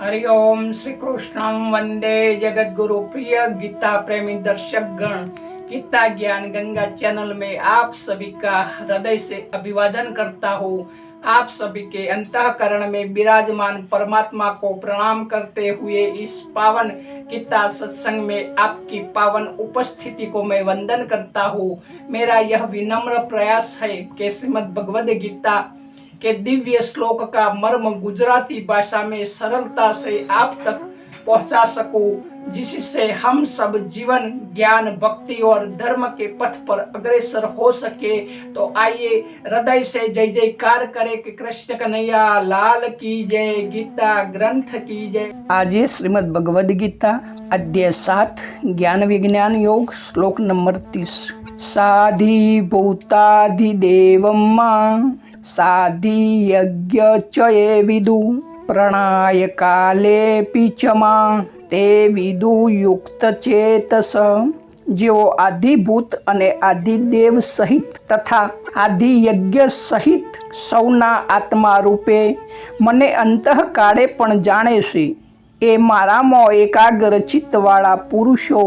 हरि ओम श्री कृष्ण वंदे जगत गुरु प्रिय गीता प्रेमी दर्शक गण गीता ज्ञान गंगा चैनल में आप सभी का हृदय से अभिवादन करता हूँ। आप सभी के अंतकरण में विराजमान परमात्मा को प्रणाम करते हुए इस पावन गीता सत्संग में आपकी पावन उपस्थिति को मैं वंदन करता हूँ। मेरा यह विनम्र प्रयास है कि श्रीमद भगवद गीता के दिव्य श्लोक का मर्म गुजराती भाषा में सरलता से आप तक पहुँचा सकूँ, जिससे हम सब जीवन, ज्ञान, भक्ति और धर्म के पथ पर अग्रसर हो सके। तो आइए हृदय से जय जयकार करे कि कृष्ण कन्हैया, लाल की जय, गीता ग्रंथ की जय। आज ये श्रीमद भगवद गीता, अध्याय सात, ज्ञान विज्ञान योग, श्लोक नंबर तीस। साधि भूताधि देवम्मा ચયે વિદુ પ્રણાય કાલે પીચમાં તે વિદુ યુક્ત ચેતસ જેઓ આધિભૂત અને આધિદેવ સહિત તથા આધિ યજ્ઞ સહિત સૌના આત્મા રૂપે મને અંતઃકાળે પણ જાણે છે એ મારામાં એકાગ્ર ચિત્તવાળા પુરુષો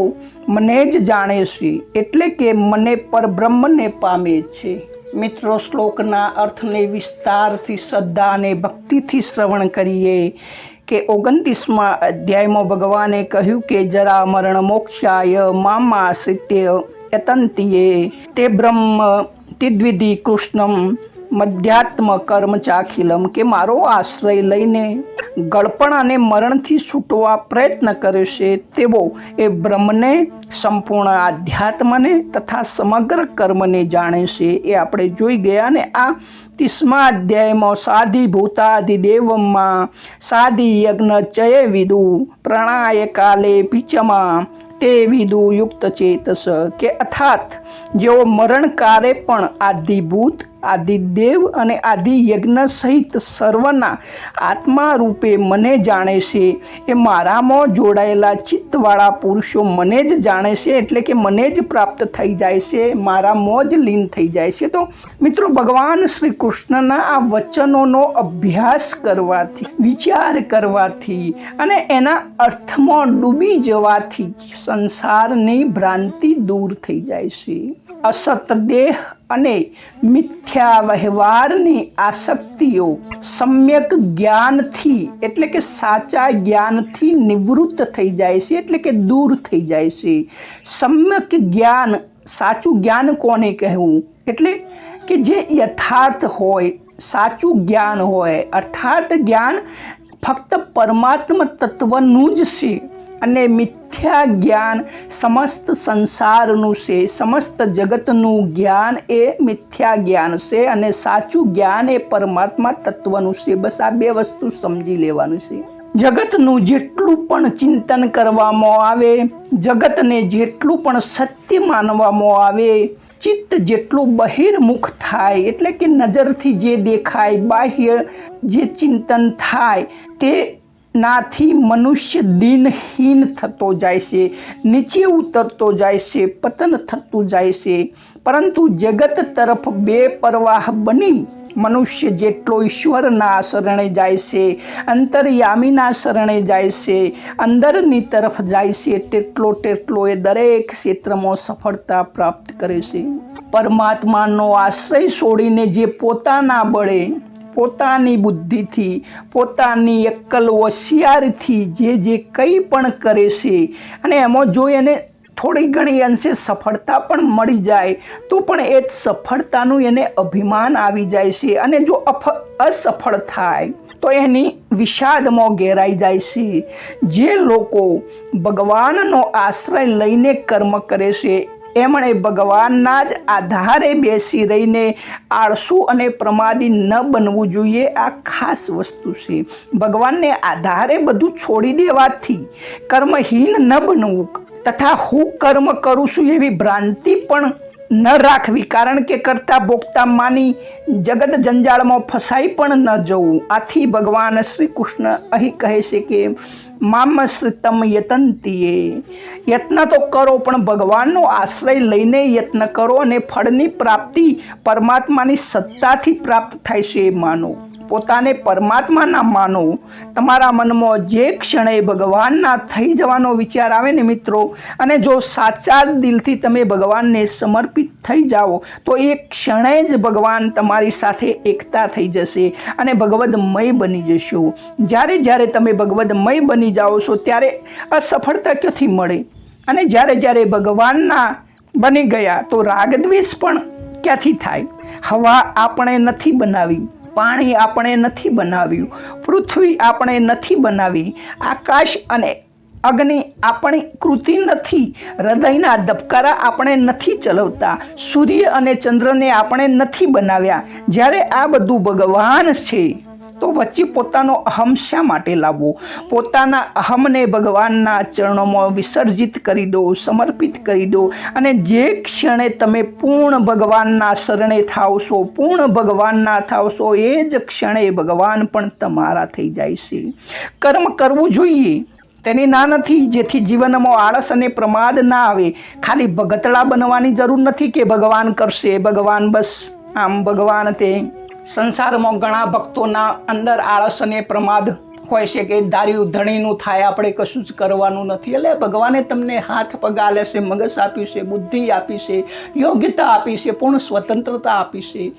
મને જ જાણે છે એટલે કે મને પરબ્રહ્મને પામે છે મિત્રો, શ્લોકના અર્થને વિસ્તારથી શ્રદ્ધા અને ભક્તિથી શ્રવણ કરીએ કે ઓગણત્રીસમાં અધ્યાયમાં ભગવાને કહ્યું કે, જરા મરણ મોક્ષાય મામા સિત્ય યતંતીએ તે બ્રહ્મ, તિદ્વિધિ કૃષ્ણમ મધ્યાત્મ કર્મ ચાખિલમ કે મારો આશ્રય લઈને ગળપણ અને મરણથી છૂટવા પ્રયત્ન કરે છે, તેવો એ બ્રહ્મને સંપૂર્ણ આધ્યાત્મને તથા સમગ્ર કર્મને જાણે છે એ આપણે જોઈ ગયા ને આ ત્રીસમા અધ્યાયમાં સાધી ભૂતાધિદેવમાં સાધી યજ્ઞ ચય વિદુ, પ્રણાય કાલે પીચમાં, તે વિદુ યુક્ત ચેતસ કે અર્થાત જેઓ મરણકારે પણ આધિભૂત આદિદેવ અને આદિ યજ્ઞ સહિત સર્વના આત્મા રૂપે મને જાણે છે. એ મારામાં જોડાયેલા ચિત્તવાળા પુરુષો મને જ જાણે છે એટલે કે મને જ પ્રાપ્ત થઈ જાય છે. મારામાં જ લીન થઈ જાય છે. તો મિત્રો, ભગવાન શ્રી કૃષ્ણના આ વચનોનો અભ્યાસ કરવાથી, વિચાર કરવાથી અને એના અર્થમાં ડૂબી જવાથી સંસારની ભ્રાંતિ દૂર થઈ જાય છે. અસત દેહ અને મિથ્યા વ્યવહારની આસક્તિઓ સમ્યક જ્ઞાનથી એટલે કે સાચા જ્ઞાનથી નિવૃત્ત થઈ જાય છે એટલે કે દૂર થઈ જાય છે સમ્યક જ્ઞાન સાચું જ્ઞાન કોને કહેવું એટલે કે જે યથાર્થ હોય સાચું જ્ઞાન હોય અર્થાત જ્ઞાન ફક્ત પરમાત્મ તત્વનું જ છે અને મિથ્યા જ્ઞાન સમસ્ત સંસારનું છે. સમસ્ત જગતનું જ્ઞાન એ મિથ્યા જ્ઞાન છે અને સાચું જ્ઞાન એ પરમાત્મા તત્વનું છે. બસ આ બે વસ્તુ સમજી લેવાનું છે. જગતનું જેટલું પણ ચિંતન કરવામાં આવે, જગતને જેટલું પણ સત્ય માનવામાં આવે, ચિત્ત જેટલું બહિર્મુખ થાય, એટલે કે નજરથી જે દેખાય, બાહ્ય જે ચિંતન થાય, તે નાથી મનુષ્ય દિનહીન થતો જાય છે, નીચે ઉતરતો જાય છે, પતન થતું જાય છે. પરંતુ જગત તરફ બે પરવાહ બની, મનુષ્ય જેટલો ઈશ્વરના શરણે જાય છે, અંતરયામીના શરણે જાય છે, અંદરની તરફ જાય છે, તેટલો તેટલો એ દરેક ક્ષેત્રમાં સફળતા પ્રાપ્ત કરે છે. પરમાત્માનો આશ્રય છોડીને જે પોતાના બળે પોતાની બુદ્ધિથી, પોતાની એકલ હોશિયારીથી જે જે કંઈ પણ કરે છે અને એમાં જો એને થોડી ઘણી અંશે સફળતા પણ મળી જાય, તો પણ એ સફળતાનું એને અભિમાન આવી જાય છે. અને જો અફ, અસફળ થાય, તો એની વિષાદમાં ઘેરાઈ જાય છે. જે લોકો ભગવાનનો આશ્રય લઈને કર્મ કરે છે એમણે ભગવાનના જ આધારે બેસી રહીને આળસુ અને પ્રમાદી ન બનવું જોઈએ, આ ખાસ વસ્તુ છે. ભગવાનને આધારે બધું છોડી દેવાથી કર્મહીન ન બનવું તથા હું કર્મ કરું છું એવી ભ્રાંતિ પણ ન રાખવી કારણ કે કરતા ભોગતા માની જગત જંજાળમાં ફસાઈ પણ ન જવું. આથી ભગવાન શ્રી કૃષ્ણ અહીં કહે છે કે મામશ્રિતમ યતંતીએ. યત્ન તો કરો, પણ ભગવાનનો આશ્રય લઈને યત્ન કરો અને ફળની પ્રાપ્તિ પરમાત્માની સત્તાથી પ્રાપ્ત થાય છે એ માનો. પોતાને પરમાત્મા ના માનો, તમારા મનમાં જે ક્ષણે ભગવાનના થઈ જવાનો વિચાર આવે ને મિત્રો, અને જો સાચા દિલથી તમે ભગવાનને સમર્પિત થઈ જાઓ, તો એ ક્ષણે જ ભગવાન તમારી સાથે એકતા થઈ જશે અને ભગવદ્મય બની જશો. જ્યારે જ્યારે તમે ભગવદ્મય બની જાઓ છો, ત્યારે અસફળતા ક્યાંથી મળે? અને જ્યારે જ્યારે ભગવાનના બની ગયા, તો રાગદ્વેષ પણ ક્યાંથી થાય? હવા આપણે નથી બનાવી. પાણી આપણે નથી બનાવ્યું, પૃથ્વી આપણે નથી બનાવી, આકાશ અને અગ્નિ આપણી કૃતિ નથી, હૃદયના ધબકારા આપણે નથી ચલાવતા, સૂર્ય અને ચંદ્રને આપણે નથી બનાવ્યા. જ્યારે આ બધું ભગવાન છે તો વચ્ચે પોતાનો અહમ શા માટે લાવવો? પોતાના અહમને ભગવાનના ચરણોમાં વિસર્જિત કરી દો, સમર્પિત કરી દો અને જે ક્ષણે તમે પૂર્ણ ભગવાનના શરણે થાવશો પૂર્ણ ભગવાનના થાવશો એ જ ક્ષણે ભગવાન પણ તમારા થઈ જાય છે. કર્મ કરવું જોઈએ. તેની ના નથી, જેથી જીવનમાં આળસ અને પ્રમાદ ના આવે. ખાલી ભગતળા બનવાની જરૂર નથી કે ભગવાન કરશે. ભગવાન બસ, આમ ભગવાન તે સંસારમાં ઘણા ભક્તોના અંદર આળસ અને પ્રમાદ હોય છે કે ધાર્યું ધણીનું થાય, આપણે કશું જ કરવાનું નથી. એટલે ભગવાને તમને હાથ પગ આલે છે, મગજ આપ્યું છે, બુદ્ધિ આપી છે, યોગ્યતા આપી છે, પૂર્ણ સ્વતંત્રતા આપી છે.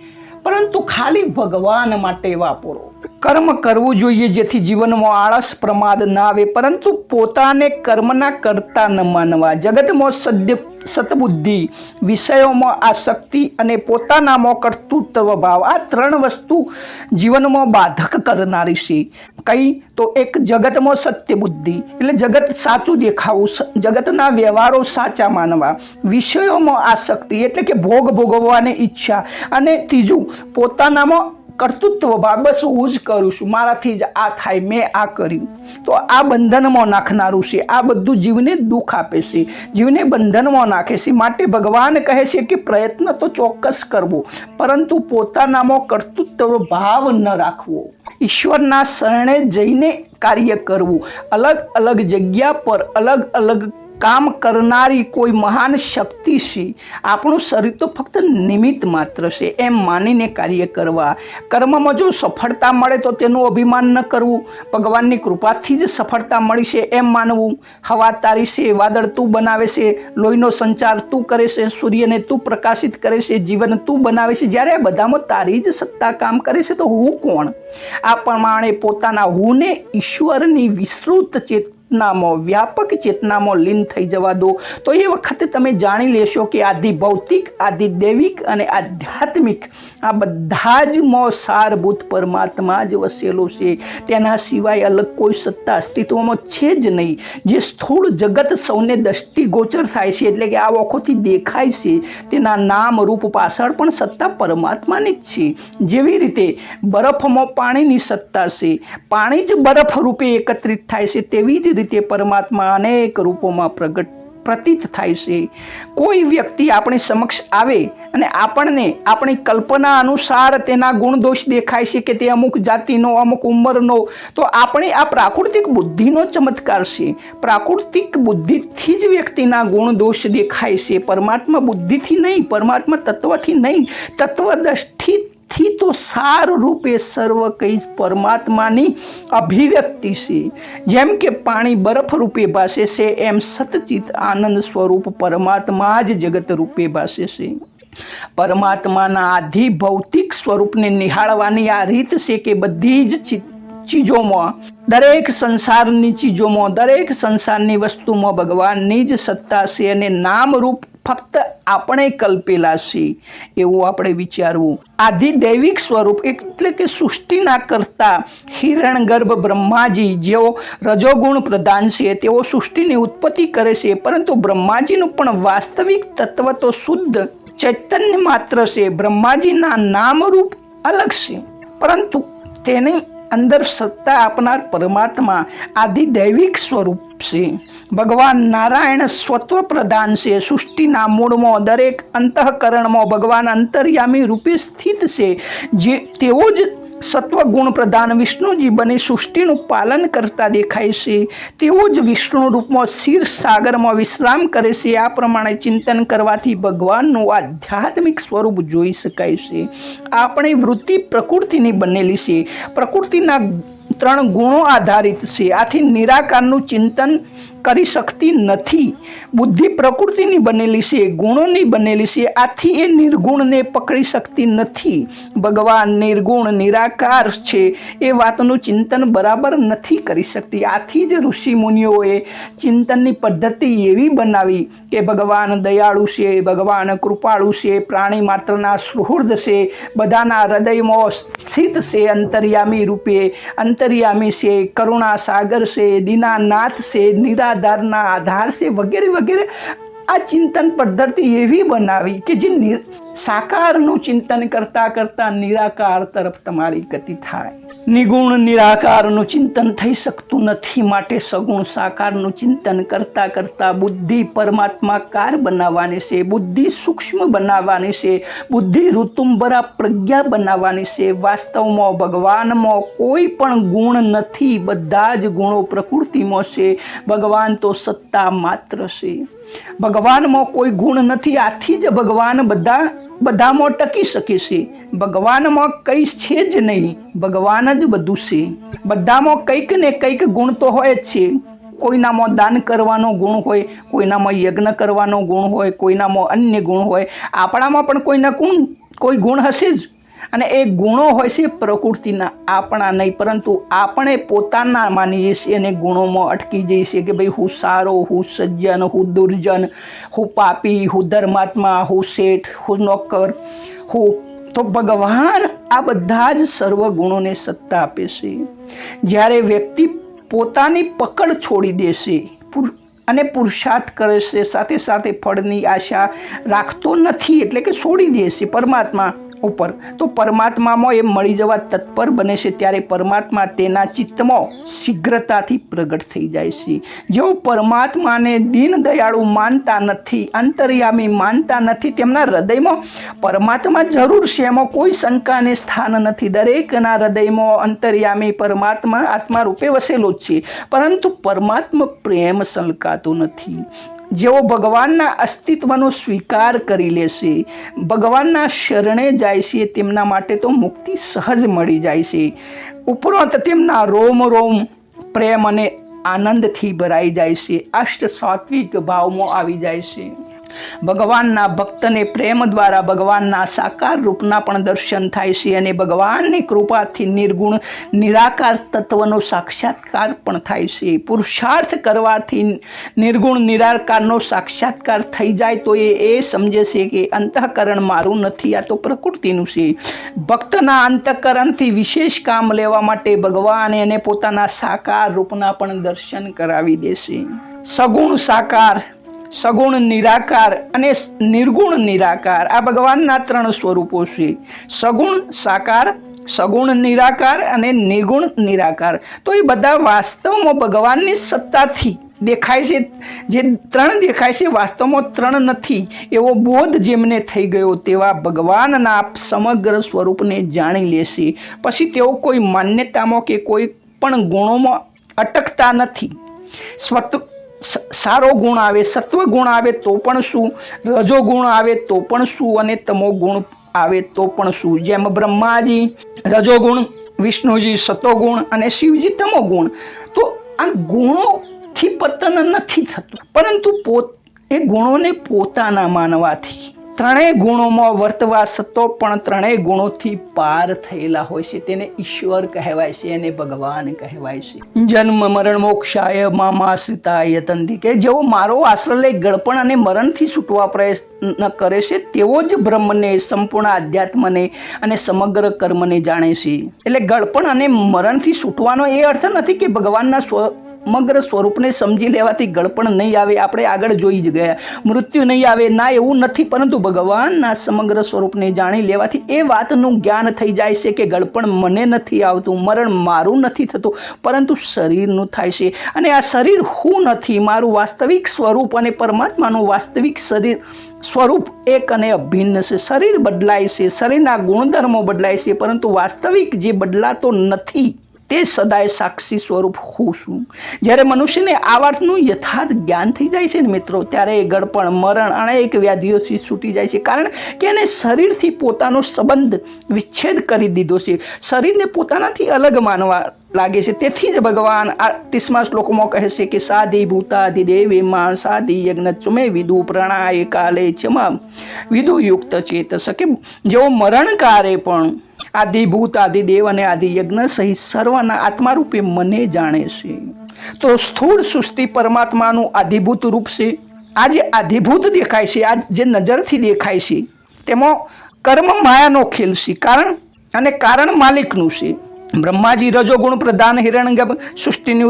પરંતુ ખાલી ભગવાન માટે વાપરો. કર્મ કરવું જોઈએ જેથી જીવનમાં આળસ, પ્રમાદ ના આવે, પરંતુ પોતાને કર્મના કરતા ન માનવા. જગતમાં સદ્ય સતબુદ્ધિ, વિષયોમાં આસક્તિ અને પોતાનામાં કર્તૃત્વ ભાવ, આ ત્રણ વસ્તુ જીવનમાં બાધક કરનારી છે. કઈ તો એક જગતમાં સત્ય બુદ્ધિ એટલે જગત સાચું દેખાવું જગતના વ્યવહારો સાચા માનવા, વિષયોમાં આસક્તિ, એટલે કે ભોગ ભોગવવાની ઈચ્છા, અને ત્રીજું, પોતાનામાં કર્તૃત્વ ભાવ બસ હું જ કરું છું. મારાથી જ આ થાય, મેં આ કર્યું. તો આ બંધનમાં નાખનારું છે. આ બધું જીવને દુઃખ આપે છે. જીવને બંધનમાં નાખે છે. માટે ભગવાન કહે છે કે પ્રયત્ન તો ચોક્કસ કરવો. પરંતુ પોતાનામાં કર્તૃત્વ ભાવ ન રાખવો. ઈશ્વરના શરણે જઈને કાર્ય કરવું. અલગ અલગ જગ્યા પર અલગ અલગ કામ કરનારી કોઈ મહાન શક્તિ છે. આપણું શરીર તો ફક્ત નિમિત્ત માત્ર છે. એમ માનીને કાર્ય કરવા. કર્મમાં જો સફળતા મળે તો તેનું અભિમાન ન કરવું. ભગવાનની કૃપાથી જ સફળતા મળી છે એમ માનવું. હવા તારી છે, વાદળ તું બનાવે છે. લોહીનો સંચાર તું કરે છે. સૂર્યને તું પ્રકાશિત કરે છે. જીવન તું બનાવે છે. જ્યારે આ બધામાં તારી જ સત્તા કામ કરે છે તો હું કોણ? આ પ્રમાણે પોતાના હુંને ઈશ્વરની વિસ્તૃત ચેત ચેતનામાં, વ્યાપક ચેતનામાં લીન થઈ જવા દો. તો એ વખતે તમે જાણી લેશો કે આદિ ભૌતિક, આદિ દૈવિક અને આધ્યાત્મિક આ બધા જ મો સારભૂત પરમાત્મા જ વસેલો છે. તેના સિવાય અલગ કોઈ સત્તા અસ્તિત્વમાં છે જ નહીં. જે સ્થૂળ જગત સૌને દૃષ્ટિગોચર થાય છે એટલે કે આ ઓખોથી દેખાય છે. તેના નામ રૂપ પાછળ પણ સત્તા પરમાત્માની જ છે. જેવી રીતે બરફમાં પાણીની સત્તા છે. પાણી જ બરફ રૂપે એકત્રિત થાય છે. તેવી જ રીતે પરમાત્મા અનેક રૂપોમાં પ્રગટ પ્રતીત થાય છે. કોઈ વ્યક્તિ આપણી સમક્ષ આવે અને આપણને આપણી કલ્પના અનુસાર તેના ગુણદોષ દેખાય છે કે તે અમુક જાતિનો, અમુક ઉંમરનો, તો આપણી આ પ્રાકૃતિક બુદ્ધિનો ચમત્કાર છે. પ્રાકૃતિક બુદ્ધિથી જ વ્યક્તિના ગુણદોષ દેખાય છે. પરમાત્મા બુદ્ધિથી નહીં, પરમાત્મા તત્વથી નહીં, તત્વદષ્ટિ થી તો સાર રૂપે સર્વ કઈ પરમાત્માની અભિવ્યક્તિ છે. જેમ કે પાણી બરફ રૂપે ભાસે છે, એમ સતચિત આનંદ સ્વરૂપ પરમાત્મા જ જગત રૂપે ભાસે છે. પરમાત્માના આધિ ભૌતિક સ્વરૂપને નિહાળવાની આ રીત છે કે બધી જ ચીજોમાં, દરેક સંસારની ચીજોમાં, દરેક સંસારની વસ્તુમાં ભગવાનની જ સત્તા છે અને નામરૂપ ફક્ત આપણે કલ્પેલા છે એવું આપણે વિચારવું. આધિદૈવિક સ્વરૂપ એટલે કે સૃષ્ટિના કરતા હિરણગર્ભ બ્રહ્માજી જેઓ રજોગુણ પ્રધાન છે, તેઓ સૃષ્ટિની ઉત્પત્તિ કરે છે, પરંતુ બ્રહ્માજીનું પણ વાસ્તવિક તત્વ તો શુદ્ધ ચૈતન્ય માત્ર છે. બ્રહ્માજીના નામરૂપ અલગ છે. પરંતુ તેની અંદર સત્તા આપનાર પરમાત્મા આદિ દૈવિક સ્વરૂપ છે. ભગવાન નારાયણ સ્વત્વ પ્રધાન છે. સૃષ્ટિના મૂળમાં દરેક અંતઃકરણમાં ભગવાન અંતર્યામી રૂપે સ્થિત છે. જે તેઓ જ સત્વ ગુણ પ્રધાન વિષ્ણુજી બની સૃષ્ટિનું પાલન કરતા દેખાય છે. તેઓ જ વિષ્ણુ રૂપમાં શિર સાગરમાં વિશ્રામ કરે છે. આ પ્રમાણે ચિંતન કરવાથી ભગવાનનું આધ્યાત્મિક સ્વરૂપ જોઈ શકાય છે. આપણી વૃત્તિ પ્રકૃતિની બનેલી છે. પ્રકૃતિના ત્રણ ગુણો આધારિત છે. આથી નિરાકારનું ચિંતન કરી શકતી નથી. બુદ્ધિ પ્રકૃતિની બનેલી છે, ગુણોની બનેલી છે, આથી એ નિર્ગુણને પકડી શકતી નથી. ભગવાન નિર્ગુણ, નિરાકાર છે, એ વાતનું ચિંતન બરાબર નથી કરી શકતી. આથી જ ઋષિ મુનિઓએ ચિંતનની પદ્ધતિ એવી બનાવી કે ભગવાન દયાળુ છે, ભગવાન કૃપાળુ છે, પ્રાણી માત્રના સુહૃદ છે, બધાના હૃદયમાં સ્થિત છે, અંતર્યામી રૂપે. અંતર્યામી છે કરુણા સાગર છે, દીનાનાથ છે નિરાધારના આધાર છે વગેરે વગેરે. આ ચિંતન પદ્ધતિ એવી બનાવી કે જે સાકારનું ચિંતન કરતાં કરતાં નિરાકાર તરફ તમારી ગતિ થાય. નિગુણ નિરાકારનું ચિંતન થઈ શકતું નથી માટે સગુણ સાકારનું ચિંતન કરતાં કરતાં બુદ્ધિ પરમાત્માકાર બનાવવાની છે, બુદ્ધિ સૂક્ષ્મ બનાવવાની છે, બુદ્ધિ ઋતુંબરા પ્રજ્ઞા બનાવવાની છે. વાસ્તવમાં ભગવાનમાં કોઈ પણ ગુણ નથી, બધા જ ગુણો પ્રકૃતિમાં છે. ભગવાન તો સત્તા માત્ર છે. ભગવાનમાં કોઈ ગુણ નથી, આથી જ ભગવાન બધા, બધામાં ટકી શકે છે. ભગવાનમાં કંઈ છે જ નહીં, ભગવાન જ બધું છે. બધામાં કંઈક ને કંઈક ગુણ તો હોય જ છે. કોઈનામાં દાન કરવાનો ગુણ હોય, કોઈનામાં યજ્ઞ કરવાનો ગુણ હોય, કોઈનામાં અન્ય ગુણ હોય. આપણામાં પણ કોઈના ગુણ, કોઈ ગુણ હશે જ. અને એ ગુણો હોય છે પ્રકૃતિના, આપણા નહીં, પરંતુ આપણે પોતાના માની છીએ અને ગુણોમાં અટકી જઈએ કે ભાઈ હું સારો, હું સજ્જન, હું દુર્જન, હું પાપી, હું ધર્માત્મા, હું શેઠ, હું નોકર, હું તો ભગવાન આ બધા જ સર્વ ગુણોને સત્તા આપે છે. જ્યારે વ્યક્તિ પોતાની પકડ છોડી દેશે અને પુરુષાર્થ કરે છે, સાથે સાથે ફળની આશા રાખતો નથી એટલે કે છોડી દેશે પરમાત્મા ઉપર. તો પરમાત્મામાં એ મળી જવા તત્પર બને છે ત્યારે પરમાત્મા તેના ચિત્તમાં શીઘ્રતાથી પ્રગટ થઈ જાય છે. જેઓ પરમાત્માને દીન દયાળુ માનતા નથી, અંતર્યામી માનતા નથી, તેમના હૃદયમાં પરમાત્મા જરૂર છે, એમાં કોઈ શંકાને સ્થાન નથી. દરેકના હૃદયમાં અંતર્યામી પરમાત્મા આત્મા રૂપે વસેલો જ છે. પરંતુ પરમાત્મા પ્રેમ સલકાતો નથી. જેઓ ભગવાનના અસ્તિત્વનો સ્વીકાર કરી લેશે ભગવાનના શરણે જાય છે, તેમના માટે તો મુક્તિ સહજ મળી જાય છે. ઉપરાંત તેમના રોમ રોમ પ્રેમ અને આનંદથી ભરાઈ જાય છે. અષ્ટ સાત્વિક ભાવમાં આવી જાય છે. ભગવાનના ભક્તને પ્રેમ દ્વારા ભગવાનના સાકાર રૂપના પણ દર્શન થાય છે અને ભગવાનની કૃપાથી નિર્ગુણ, નિરાકાર તત્વનો સાક્ષાત્કાર પણ થાય છે. પુરુષાર્થ કરવાથી નિર્ગુણ, નિરાકારનો સાક્ષાત્કાર થઈ જાય તો એ એ સમજે છે કે અંતઃકરણ મારું નથી, આ તો પ્રકૃતિનું છે. ભક્તના અંતઃકરણથી વિશેષ કામ લેવા માટે ભગવાન એને પોતાના સાકાર રૂપના પણ દર્શન કરાવી દેશે. સગુણ સાકાર સગુણ નિરાકાર અને નિર્ગુણ નિરાકાર. આ ભગવાનના ત્રણ સ્વરૂપો છે. સગુણ સાકાર, સગુણ નિરાકાર અને નિર્ગુણ નિરાકાર. તો એ બધા વાસ્તવમાં ભગવાનની સત્તાથી દેખાય છે. જે ત્રણ દેખાય છે, વાસ્તવમાં ત્રણ નથી. એવો બોધ જેમને થઈ ગયો તેવા ભગવાનના સમગ્ર સ્વરૂપને જાણી લેશે પછી તેઓ કોઈ માન્યતામાં કે કોઈ પણ ગુણોમાં અટકતા નથી. સ્વત સારો ગુણ આવે, સત્વ ગુણ આવે તો પણ શું? રજો ગુણ આવે તો પણ શું? અને તમો ગુણ આવે તો પણ શું? જેમ બ્રહ્માજી રજોગુણ વિષ્ણુજી સતોગુણ અને શિવજી તમો ગુણ. તો આ ગુણોથી પતન નથી થતું. પરંતુ પોત, એ ગુણોને પોતાના માનવાથી ત્રણેય ગુણોમાં વર્તવા સતો પણ ત્રણેય ગુણોથી પાર થયેલા હોય છે. તેને ઈશ્વર કહેવાય છે અને ભગવાન કહેવાય છે. જન્મ, મરણ, મોક્ષાય, મામાશ્રિતાય તંદી કે જેઓ મારો આશ્રય ગળપણ અને મરણથી છૂટવા પ્રયત્ન કરે છે તેઓ જ બ્રહ્મને, સંપૂર્ણ આધ્યાત્મને અને સમગ્ર કર્મને જાણે છે. એટલે ગળપણ અને મરણથી છૂટવાનો એ અર્થ નથી કે ભગવાનના સ્વ સમગ્ર સ્વરૂપને સમજી લેવાથી ગળપણ નહીં આવે, આપણે આગળ જોઈ જ ગયા. મૃત્યુ નહીં આવે, ના એવું નથી, પરંતુ ભગવાનના સમગ્ર સ્વરૂપને જાણી લેવાથી એ વાતનું જ્ઞાન થઈ જાય છે કે ગળપણ મને નથી આવતું, મરણ મારું નથી થતું, પરંતુ શરીરનું થાય છે. અને આ શરીર હું નથી, મારું વાસ્તવિક સ્વરૂપ અને પરમાત્માનું વાસ્તવિક શરીર સ્વરૂપ એક અને અભિન્ન છે. શરીર બદલાય છે, શરીરના ગુણધર્મો બદલાય છે, પરંતુ વાસ્તવિક જે બદલાતો નથી તે સદાય સાક્ષી સ્વરૂપ હું છું. જ્યારે મનુષ્યને આ વાતનું યથાર્થ જ્ઞાન થઈ જાય છે ને મિત્રો, ત્યારે એ ગળપણ મરણ અનેક વ્યાધિઓથી છૂટી જાય છે. કારણ કે એને શરીરથી પોતાનો સંબંધ વિચ્છેદ કરી દીધો છે. શરીરને પોતાનાથી અલગ માનવા લાગે છે. તેથી જ ભગવાન આ ત્રીસમા શ્લોકમાં કહે છે કે, સાધી ભૂતાધિ દેવી માં સાધી યજ્ઞ ચુમે વિદુ પ્રણાય કાલે ચમા વિદુ યુક્ત ચેતસ કે જેઓ મરણકારે પણ આદિભૂત, આદિદેવ અને આદિ યજ્ઞ સહિત સર્વના આત્મા રૂપે મને જાણે છે. તો સ્થૂળ સૃષ્ટિ પરમાત્માનું આધિભૂત રૂપ છે. આ જે આધિભૂત દેખાય છે, આ જે નજરથી દેખાય છે, તેમાં કર્મ માયાનો ખેલ છે, કારણ અને કારણ માલિકનું છે. બ્રહ્માજી રજોગુણ પ્રધાન હિરણગર્ભ સૃષ્ટિની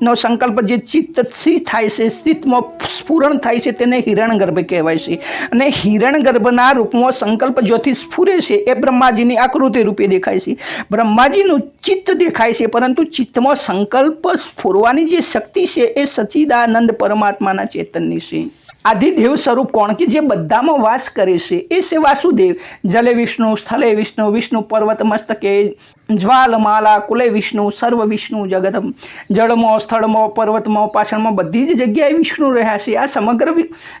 ઉત્પત્તિનો સંકલ્પ જે ચિત્તથી થાય છે, સ્થિતમાં સ્ફુરણ થાય છે, તેને હિરણગર્ભ કહેવાય છે. અને હિરણગર્ભના રૂપમાં સંકલ્પ જ્યોથી સ્ફુરે છે, એ બ્રહ્માજીની આકૃતિ રૂપે દેખાય છે. બ્રહ્માજીનું ચિત્ત દેખાય છે, પરંતુ ચિત્તમાં સંકલ્પ સ્ફુરવાની જે શક્તિ છે, એ સચિદાનંદ પરમાત્માના ચેતનની છે. આદિદેવ સ્વરૂપ કોણ? કે જે બધામાં વાસ કરે છે. એ છે વાસુદેવ. જલે વિષ્ણુ, સ્થલે વિષ્ણુ વિષ્ણુ પર્વત મસ્તકે જ્વાલમાલા કુલે વિષ્ણુ, સર્વ વિષ્ણુ જગતમ જળમાં, સ્થળમાં, પર્વતમાં પાછળમાં બધી જ જગ્યાએ વિષ્ણુ રહ્યા છે. આ સમગ્ર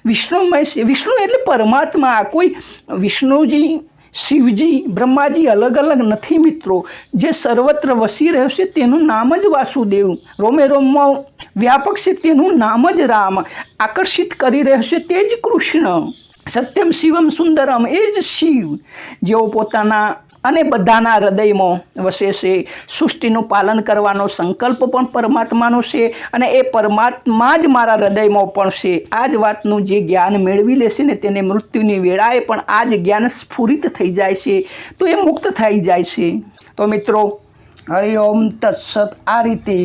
વિષ્ણુમય છે. વિષ્ણુ એટલે પરમાત્મા. કોઈ વિષ્ણુજી શિવજી, બ્રહ્માજી અલગ અલગ નથી મિત્રો. જે સર્વત્ર વસી રહ્યો છે તેનું નામ જ વાસુદેવ. રોમે રોમમાં વ્યાપક છે તેનું નામ જ રામ. આકર્ષિત કરી રહ્યો છે તે જ કૃષ્ણ. સત્યમ શિવમ સુંદરમ એ જ શિવ. જેઓ પોતાના અને બધાના હૃદયમાં વસે છે. સૃષ્ટિનું પાલન કરવાનો સંકલ્પ પણ પરમાત્માનો છે અને એ પરમાત્મા જ મારા હૃદયમાં પણ છે. આ જ વાતનું જે જ્ઞાન મેળવી લેશે ને તેને મૃત્યુની વેળાએ પણ આ જ જ્ઞાન સ્ફુરિત થઈ જાય છે. તો એ મુક્ત થઈ જાય છે. તો મિત્રો હરિઓમ તત્સત આ રીતે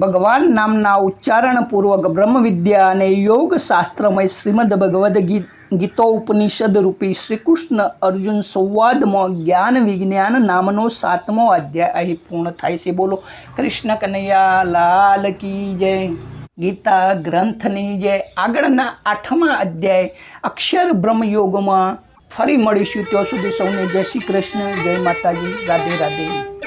ભગવાન નામના ઉચ્ચારણપૂર્વક બ્રહ્મ વિદ્યા અને યોગ શાસ્ત્રમય શ્રીમદ ભગવદ્ ગીત ગીતો ઉપનિષદ રૂપી શ્રી કૃષ્ણ અર્જુન સંવાદમાં જ્ઞાન વિજ્ઞાન નામનો સાતમો અધ્યાય અહીં પૂર્ણ થાય છે. બોલો, કૃષ્ણ કનૈયા, લાલ કી જય. ગીતા ગ્રંથની જય આગળના આઠમા અધ્યાય અક્ષર બ્રહ્મયોગમાં ફરી મળીશું. ત્યાં સુધી સૌને જય શ્રી કૃષ્ણ, જય માતાજી. રાધે રાધે.